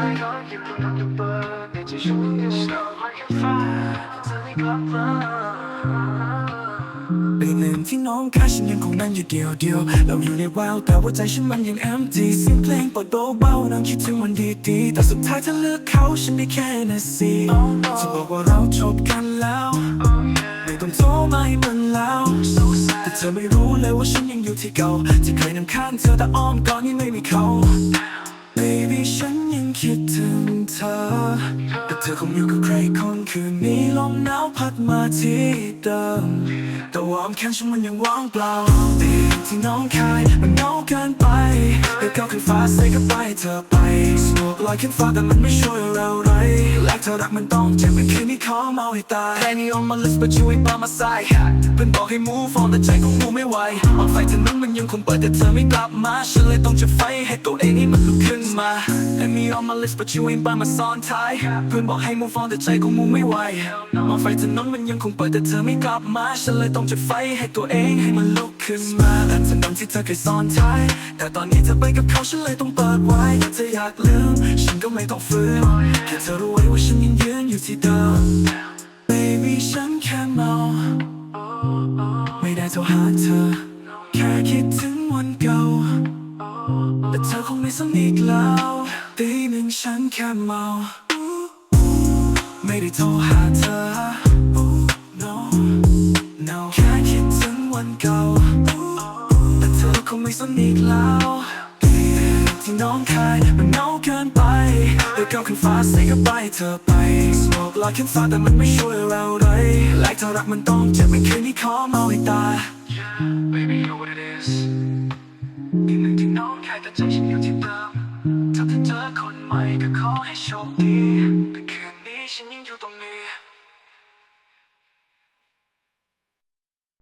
ายรอยยิ้มบนเบอร์ในนยังสโลว์ like a fire เธอไม่นที่น้องค่าฉันยังคงนั่งอยู่เดียวเดียวเราอยู่ในแววแต่ว่าใจฉันมันยัง empty เสียงเพลงเปิดเบาๆนั่งคิดถึงวันดีๆแต่สุดท้ายเธอเลือกเขาฉันได้แค่นาซีจะบอกว่าเราจบกันแล้วไม่ต้องโทรมาให้มันแล้วแต่เธอไม่รู้เลยว่าฉันยังอยู่ที่เก่าที่เคยนำข้างเธอแต่อ้อมกอดยังไม่มีเขา ฉันยังคิดถึงเธอ แต่เธอคงอยู่กับใครคนคืนนี้ลมหนาวพัดมาที่เดิม แต่ว่าอ้อมแขนฉันมันยังว่างเปล่าตีที่น้องคายมันเหงาเกินไปเดี๋ยวเขาขึ้นฟ้า say goodbye ให้เธอไปสโมกลอยขึ้นฟ้าแต่มันไม่ช่วยเราไรและเธอรักมันต้องเจ็บเป็นคืนนี้ขอเมาให้ตาย Penny on my list but you ain't by my side เพื่อนบอกให้ move on แต่ใจของกูไม่ไหวออกไฟถนนมันยังคงเปิดแต่เธอไม่กลับมาฉันเลยต้องจุดไฟให้ตัวเองนี่มันลุกขึ้นมา Penny on my list but you ain't by my side ท้ายเพื่อนบอกให้ move on แต่ใจของกูไม่ไหวออกไฟถนนมันยังคงเปิดแต่เธอไม่กลับมา ฉันเลยต้องจุดไฟให้ตัวเองให้มันลุกขึ้นมาและถนนที่เธอเคยซ้อนท้าย แต่ตอนนี้เธอไปกับเขาฉันเลยต้องเปิดไว้ถ้าเธออยากลืมฉันก็ไม่ต้องฝืนแค่เธอรู้ไว้ว่าฉันยังยืนอยู่ที่เดิม Baby ฉันแค่เมา ไม่ได้โทรหาเธอ แค่คิดถึง แต่เธอคงไม่สนิทแล้วตีหนึ่งฉันแค่เมา ไม่ได้โทรหาเธอ no no แค่คิดถึงวันเก่า แต่เธอคงไม่สนิทแล้วที่น้องคายมันเหงาเกินไปเลยก้าวขึ้นฟ้า say goodbye เธอไป smoke ลอยขึ้นฟ้าแต่มันไม่ช่วยเราเลยและเธอรักมันต้องเจ็บไม่คืนนี้ขอเมาให้ตาย Yeah baby you know what it is แค่แต่ใจฉันอยู่ที่เดิมถ้าเธอเจอคนใหม่ก็ขอให้โชคดีแต่คืนนี้ฉันยังอยู่ตรงนี้